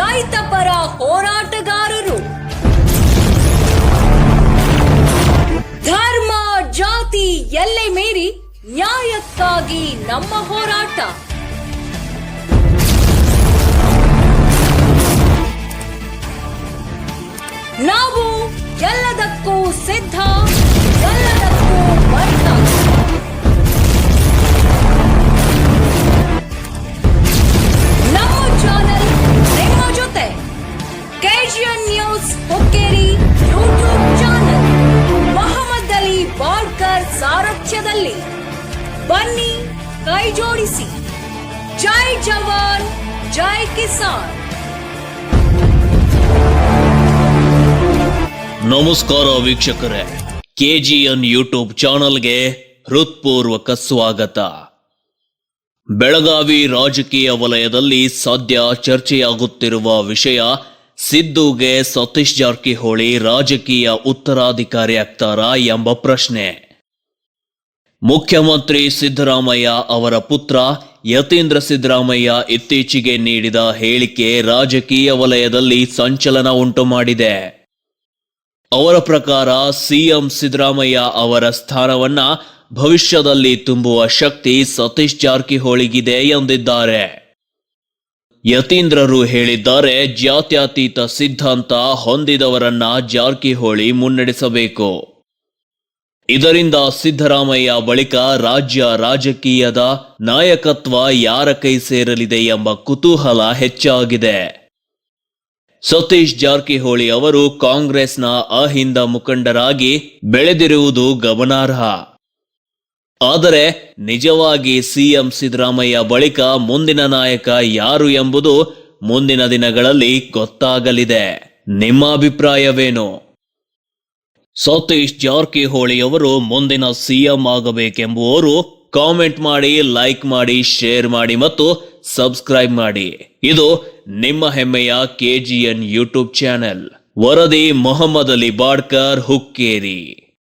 ರೈತ ಪರ ಹೋರಾಟಗಾರರು. ಧರ್ಮ ಜಾತಿ ಎಲ್ಲೆ ಮೀರಿ ನ್ಯಾಯಕ್ಕಾಗಿ ನಮ್ಮ ಹೋರಾಟ. ನಾವು ಎಲ್ಲದಕ್ಕೂ ಸಿದ್ಧ. News Hukkeri YouTube channel. Mohammad Ali Balkar ಸಾರಥ್ಯದಲ್ಲಿ. ಬನ್ನಿ ಕೈ ಜೋಡಿಸಿ. ಜೈ ಜವಾನ್, ಜೈ ಕಿಸಾನ್. ನಮಸ್ಕಾರ ವೀಕ್ಷಕರೇ. ಕೆಜಿಎನ್ ಯೂಟ್ಯೂಬ್ ಚಾನಲ್ಗೆ ಹೃತ್ಪೂರ್ವಕ ಸ್ವಾಗತ. ಬೆಳಗಾವಿ ರಾಜಕೀಯ ವಲಯದಲ್ಲಿ ಸದ್ಯ ಚರ್ಚೆಯಾಗುತ್ತಿರುವ ವಿಷಯ ಸಿದ್ದುಗೆ ಸತೀಶ್ ಜಾರಕಿಹೊಳಿ ರಾಜಕೀಯ ಉತ್ತರಾಧಿಕಾರಿ ಆಗ್ತಾರಾ ಎಂಬ ಪ್ರಶ್ನೆ. ಮುಖ್ಯಮಂತ್ರಿ ಸಿದ್ದರಾಮಯ್ಯ ಅವರ ಪುತ್ರ ಯತೀಂದ್ರ ಸಿದ್ದರಾಮಯ್ಯ ಇತ್ತೀಚೆಗೆ ನೀಡಿದ ಹೇಳಿಕೆ ರಾಜಕೀಯ ವಲಯದಲ್ಲಿ ಸಂಚಲನ ಉಂಟು ಮಾಡಿದೆ. ಅವರ ಪ್ರಕಾರ ಸಿಎಂ ಸಿದ್ದರಾಮಯ್ಯ ಅವರ ಸ್ಥಾನವನ್ನ ಭವಿಷ್ಯದಲ್ಲಿ ತುಂಬುವ ಶಕ್ತಿ ಸತೀಶ್ ಜಾರಕಿಹೊಳಿಗಿದೆ ಎಂದಿದ್ದಾರೆ. ಯತೀಂದ್ರರು ಹೇಳಿದ್ದಾರೆ ಜಾತ್ಯತೀತ ಸಿದ್ಧಾಂತ ಹೊಂದಿದವರನ್ನ ಜಾರಕಿಹೊಳಿ ಮುನ್ನಡೆಸಬೇಕು. ಇದರಿಂದ ಸಿದ್ದರಾಮಯ್ಯ ಬಳಿಕ ರಾಜ್ಯ ರಾಜಕೀಯದ ನಾಯಕತ್ವ ಯಾರ ಕೈ ಸೇರಲಿದೆ ಎಂಬ ಕುತೂಹಲ ಹೆಚ್ಚಾಗಿದೆ. ಸತೀಶ್ ಜಾರಕಿಹೊಳಿ ಅವರು ಕಾಂಗ್ರೆಸ್ನ ಅಹಿಂದ ಮುಖಂಡರಾಗಿ ಬೆಳೆದಿರುವುದು ಗಮನಾರ್ಹ. ಆದರೆ ನಿಜವಾಗಿ ಸಿಎಂ ಸಿದ್ದರಾಮಯ್ಯ ಬಳಿಕ ಮುಂದಿನ ನಾಯಕ ಯಾರು ಎಂಬುದು ಮುಂದಿನ ದಿನಗಳಲ್ಲಿ ಗೊತ್ತಾಗಲಿದೆ. ನಿಮ್ಮ ಅಭಿಪ್ರಾಯವೇನು? ಸತೀಶ್ ಜಾರಕಿಹೊಳಿ ಅವರು ಮುಂದಿನ ಸಿಎಂ ಆಗಬೇಕೆಂಬುವರು ಕಾಮೆಂಟ್ ಮಾಡಿ, ಲೈಕ್ ಮಾಡಿ, ಶೇರ್ ಮಾಡಿ ಮತ್ತು ಸಬ್ಸ್ಕ್ರೈಬ್ ಮಾಡಿ. ಇದು ನಿಮ್ಮ ಹೆಮ್ಮೆಯ ಕೆಜಿಎನ್ ಯೂಟ್ಯೂಬ್ ಚಾನೆಲ್. ವರದಿ ಮೊಹಮ್ಮದ್ ಅಲಿ ಬಾಡ್ಕರ್, ಹುಕ್ಕೇರಿ.